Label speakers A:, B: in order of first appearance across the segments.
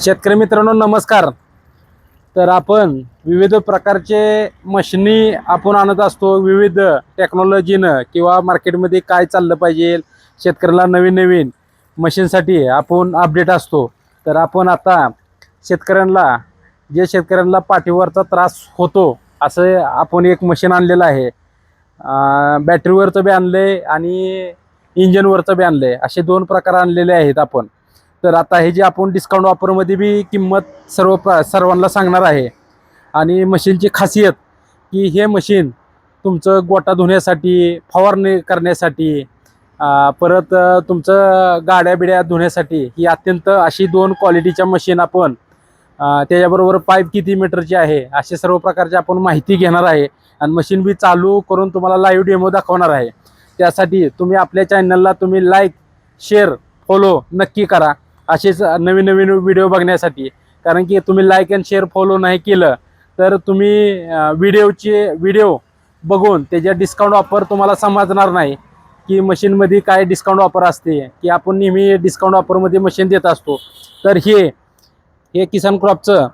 A: शेतकरी मित्रांनो नमस्कार. तर आपण विविध प्रकारचे मशिनी आपण आणत असतो. विविध टेक्नॉलॉजीनं किंवा मार्केटमध्ये काय चाललं पाहिजे शेतकऱ्याला नवीन नवीन मशीनसाठी आपण अपडेट असतो. तर आपण आता शेतकऱ्यांना जे शेतकऱ्यांना पाठीवरचा त्रास होतो असं आपण एक मशीन आणलेलं आहे. बॅटरीवरचं बी आणलं आहे आणि इंजनवरचं बी आणलं आहे असे दोन प्रकार आणलेले आहेत आपण. तर आता हे जे आपण डिस्काउंट ऑफरमध्ये बी किंमत सर्व प्र सर्वांना सांगणार आहे. आणि मशीनची खासियत की हे मशीन तुमचं गोटा धुण्यासाठी फवारणी करण्यासाठी परत तुमचं गाड्या बिड्या धुण्यासाठी ही अत्यंत अशी दोन क्वालिटीच्या मशीन आपण त्याच्याबरोबर पाईप किती मीटरची आहे असे सर्व प्रकारची आपण माहिती घेणार आहे. आणि मशीन बी चालू करून तुम्हाला लाईव्ह डेमो दाखवणार आहे. त्यासाठी तुम्ही आपल्या चॅनलला तुम्ही लाईक शेअर फॉलो नक्की करा. असेच नवीन नवीन व्हिडिओ बघण्यासाठी. कारण की तुम्ही लाईक अँड शेअर फॉलो नाही केलं तर तुम्ही व्हिडिओचे व्हिडिओ बघून त्याच्या डिस्काउंट ऑफर तुम्हाला समजणार नाही. की मशीनमध्ये काय डिस्काउंट ऑफर असते की आपण नेहमी डिस्काउंट ऑफरमध्ये मशीन देत असतो. तर हे हे किसान क्रॉपचं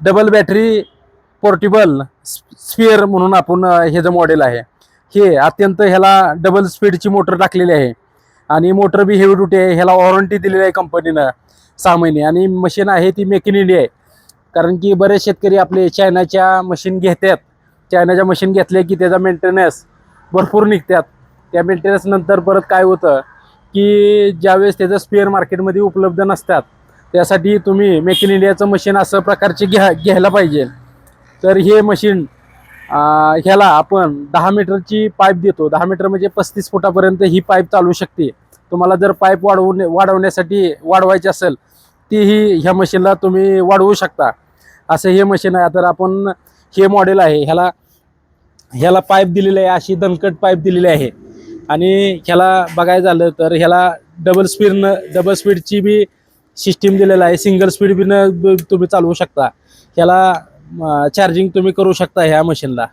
A: डबल बॅटरी पोर्टेबल स्फिअर म्हणून आपण हे जे मॉडेल आहे. हे अत्यंत ह्याला डबल स्पीडची मोटर टाकलेली आहे. आणि मोटर बी हेवी ड्युटी आहे. ह्याला वॉरंटी दिलेली आहे कंपनीनं सहा महिने. आणि मशीन आहे ती मेक इन इंडिया आहे. कारण की बरेच शेतकरी आपले चायनाच्या मशीन घेतात. चायनाच्या मशीन घेतल्या की त्याचा मेंटेनन्स भरपूर निघतात. त्या मेंटेनन्स नंतर परत काय होतं की ज्यावेळेस त्याचं स्पेअर मार्केटमध्ये उपलब्ध नसतात त्यासाठी तुम्ही मेक इन इंडियाचं मशीन असं प्रकारचे घ्या घ्यायला पाहिजे. तर हे मशीन ह्याला आपण दहा मीटरची पाईप देतो. दहा मीटर म्हणजे पस्तीस फुटापर्यंत ही पाईप चालू शकते. तुम्हाला जर पाईप वाढवून वाढवण्यासाठी वाढवायची असेल तीही ह्या मशीनला तुम्ही वाढवू शकता. असं हे मशीन आहे. तर आपण हे मॉडेल आहे. ह्याला ह्याला पाईप दिलेली आहे. अशी दणकट पाईप दिलेली आहे. आणि ह्याला बघायचं झालं तर ह्याला डबल स्पीडनं डबल स्पीडची बी सिस्टीम दिलेलं आहे. सिंगल स्पीड बीनं तुम्ही चालवू शकता. ह्याला चार्जिंग तुम्ही करू शकता ह्या मशीनला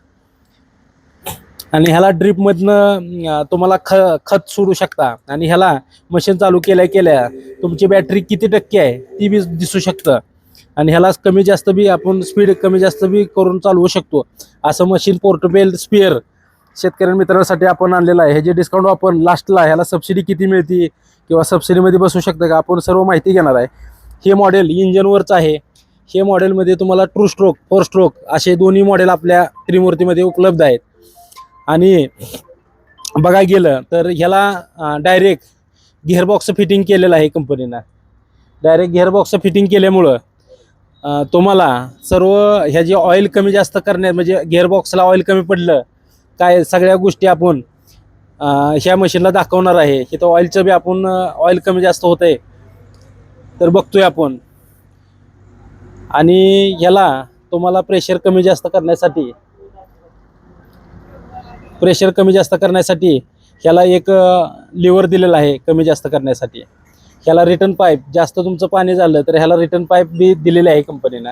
A: आणि ह्याला ड्रीपमधनं तुम्हाला ख खत सोडू शकता. आणि ह्याला मशीन चालू केल्या केल्या तुमची बॅटरी किती टक्के आहे ती बी दिसू शकतं. आणि ह्याला कमी जास्त बी आपण स्पीड कमी जास्त बी करून चालवू शकतो. असं मशीन पोर्टेबल स्पिअर शेतकरी मित्रांसाठी आपण आणलेलं आहे. हे जे डिस्काउंट आपण लास्टला ह्याला सबसिडी किती मिळते किंवा सबसिडीमध्ये बसू शकतं का आपण सर्व माहिती घेणार आहे. हे मॉडेल इंजनवरच आहे. हे मॉडेलमध्ये तुम्हाला ट्रू स्ट्रोक फोर स्ट्रोक असे दोन्ही मॉडेल आपल्या त्रिमूर्तीमध्ये उपलब्ध आहेत. आणि बघा गेलं तर ह्याला डायरेक्ट गिअरबॉक्स फिटिंग केलेलं आहे कंपनीनं डायरेक्ट गिअरबॉक्स फिटिंग केल्यामुळं तुम्हाला सर्व ह्या जे ऑइल कमी जास्त करण्यात म्हणजे गिअरबॉक्सला ऑइल कमी पडलं काय सगळ्या गोष्टी आपण ह्या मशीनला दाखवणार आहे. इथं ऑइलचं बी आपण ऑइल कमी जास्त होत आहे तर बघतोय आपण. आणि ह्याला तुम्हाला प्रेशर कमी जास्त करण्यासाठी प्रेशर कमी जास्त करण्यासाठी ह्याला एक लिव्हर दिलेला आहे कमी जास्त करण्यासाठी. ह्याला रिटर्न पाईप जास्त तुमचं पाणी झालं तर ह्याला रिटर्न पाईप बी दिलेले आहे कंपनीनं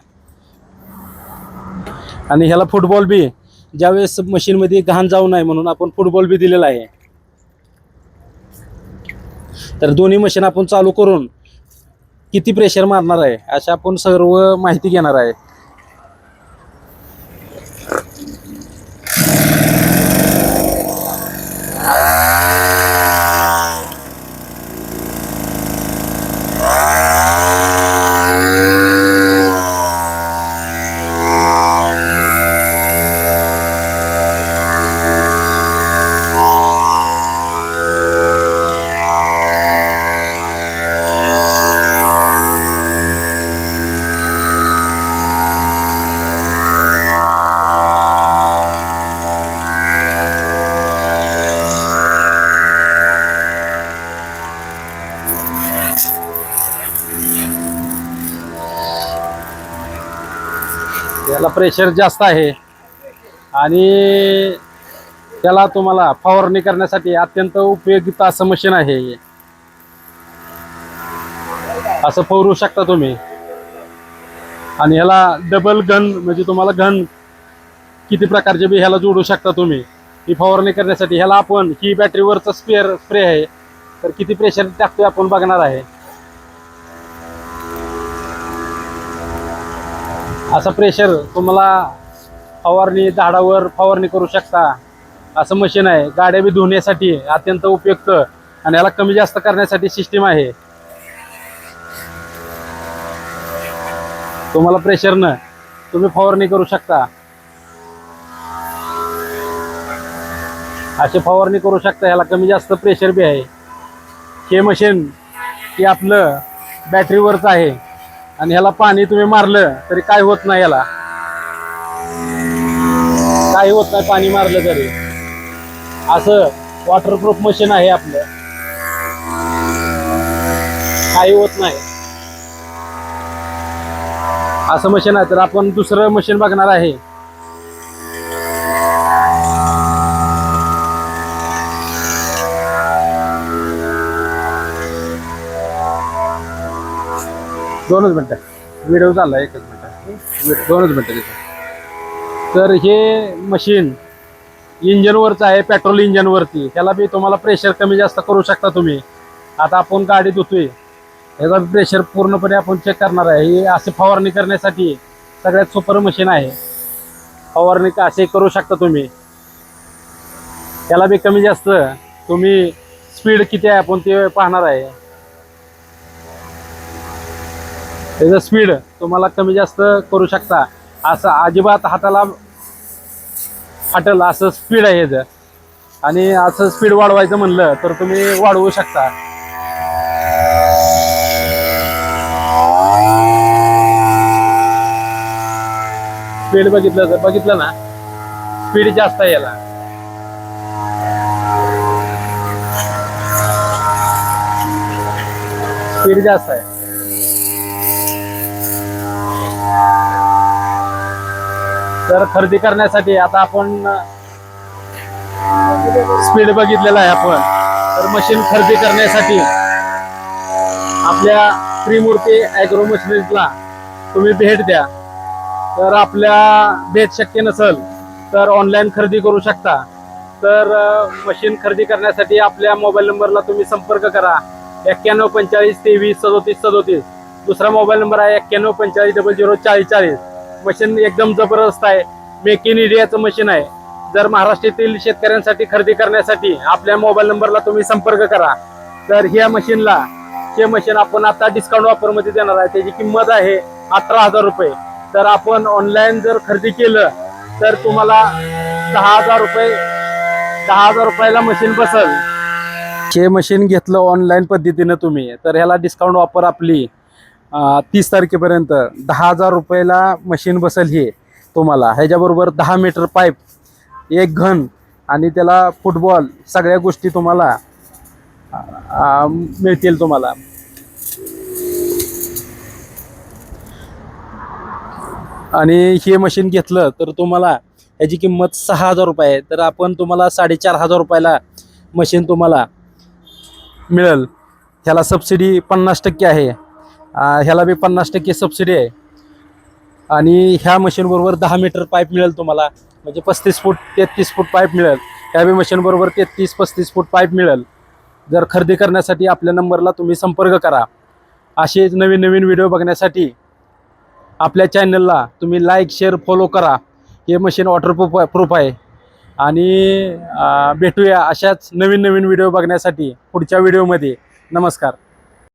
A: आणि ह्याला फुटबॉल बी ज्यावेळेस मशीनमध्ये घाण जाऊ नये म्हणून आपण फुटबॉल बी दिलेला आहे. तर दोन्ही मशीन आपण चालू करून किती प्रेशर मारणार आहे? अशा आपण सर्व माहिती घेणार आहे. याला प्रेशर जास्त आहे. आणि त्याला तुम्हाला फवारणी करण्यासाठी अत्यंत उपयोगित असं मशीन आहे. असं फवरू शकता तुम्ही. आणि ह्याला डबल गन म्हणजे तुम्हाला गन किती प्रकारचे बी ह्याला जोडू शकता तुम्ही. ही फवारणी करण्यासाठी ह्याला आपण ही बॅटरीवरचा स्पेअर स्प्रे आहे. तर किती प्रेशर टाकतोय आपण बघणार आहे. असं प्रेशर तुम्हाला फवारणी झाडावर फवारणी करू शकता. असं मशीन आहे. गाड्या बी धुण्यासाठी अत्यंत उपयुक्त आणि याला कमी जास्त करण्यासाठी सिस्टीम आहे. तुम्हाला प्रेशरनं तुम्ही फवारणी करू शकता. अशी फवारणी करू शकता. ह्याला कमी जास्त प्रेशर बी आहे. हे मशीन हे आपलं बॅटरीवरचं आहे. आणि ह्याला पाणी तुम्ही मारलं तरी काय होत नाही याला काही होत नाही पाणी मारलं तरी. असं वॉटरप्रूफ मशीन आहे आपलं. काही होत नाही. असं मशीन आहे तर आपण दुसरं मशीन बघणार आहे. दोनच मिनटं. व्हिडिओ चालला एकच मिनटं. दोनच मिनटं तिथं. तर हे मशीन इंजनवरचं आहे पेट्रोल इंजनवरती त्याला बी तुम्हाला प्रेशर कमी जास्त करू शकता तुम्ही. आता आपण गाडी धुतोय. ह्याचा प्रेशर पूर्णपणे आपण चेक करणार आहे. ही असे फवारणी करण्यासाठी सगळ्यात सुपर मशीन आहे. फवारणी का असे करू शकता तुम्ही. त्याला बी कमी जास्त. तुम्ही स्पीड किती आहे आपण ते पाहणार आहे. त्याचं स्पीड तुम्हाला कमी जास्त करू शकता. असं अजिबात हाताला फाटल असं स्पीड आहे याचं आणि असं स्पीड वाढवायचं म्हणलं तर तुम्ही वाढवू शकता. स्पीड बघितलं तर बघितलं ना स्पीड जास्त आहे याला. स्पीड जास्त आहे. तर खरेदी करण्यासाठी आता आपण स्पीड बघितलेला आहे आपण. तर मशीन खरेदी करण्यासाठी आपल्या त्रिमूर्ती ॲग्रो मशिनरीजला तुम्ही भेट द्या. तर आपल्या भेट शक्य नसेल तर ऑनलाईन खरेदी करू शकता. तर मशीन खरेदी करण्यासाठी आपल्या मोबाईल नंबरला तुम्ही संपर्क करा. एक्क्याण्णव पंचेचाळीस तेवीस सदोतीस सदोतीस. दुसरा मोबाईल नंबर आहे एक्क्याण्णव पंचेचाळीस डबल झिरो चाळीस चाळीस. मशीन एकदम जबरदस्त आहे. मेक इन इंडियाचं मशीन आहे. जर महाराष्ट्रातील शेतकऱ्यांसाठी खरेदी करण्यासाठी आपल्या मोबाईल नंबरला तुम्ही संपर्क करा. तर ह्या मशीनला हे मशीन आपण आता डिस्काउंट ऑफरमध्ये देणार आहे. त्याची किंमत आहे अठरा हजार रुपये. तर आपण ऑनलाईन जर खरेदी केलं तर तुम्हाला दहा हजार रुपये दहा हजार रुपयाला मशीन बसल. हे मशीन घेतलं ऑनलाईन पद्धतीनं तुम्ही. तर ह्याला डिस्काउंट ऑफर आपली तीस तारखेपर्यंत दहा हजार रुपयाला मशीन बसेल हे तुम्हाला. ह्याच्याबरोबर दहा मीटर पाईप एक घन आणि त्याला फुटबॉल सगळ्या गोष्टी तुम्हाला मिळतील तुम्हाला. आणि हे मशीन घेतलं तर तुम्हाला ह्याची किंमत सहा हजार रुपये आहे. तर आपण तुम्हाला साडेचार हजार रुपयाला मशीन तुम्हाला मिळेल. ह्याला सबसिडी पन्नास टक्के आहे. ह्याला बी पन्नास टक्के सबसिडी आहे. आणि ह्या मशीनबरोबर दहा मीटर पाईप मिळेल तुम्हाला. म्हणजे पस्तीस फूट तेहतीस फूट पाईप मिळेल. ह्या बी मशीनबरोबर तेहतीस पस्तीस फूट पाईप मिळेल. जर खरेदी करण्यासाठी आपल्या नंबरला तुम्ही संपर्क करा. असेच नवीन नवीन व्हिडिओ बघण्यासाठी आपल्या चॅनलला तुम्ही लाईक शेअर फॉलो करा. हे मशीन वॉटरप्रूफ प्रूफ आहे. आणि भेटूया अशाच नवीन नवीन व्हिडिओ बघण्यासाठी पुढच्या व्हिडिओमध्ये नमस्कार.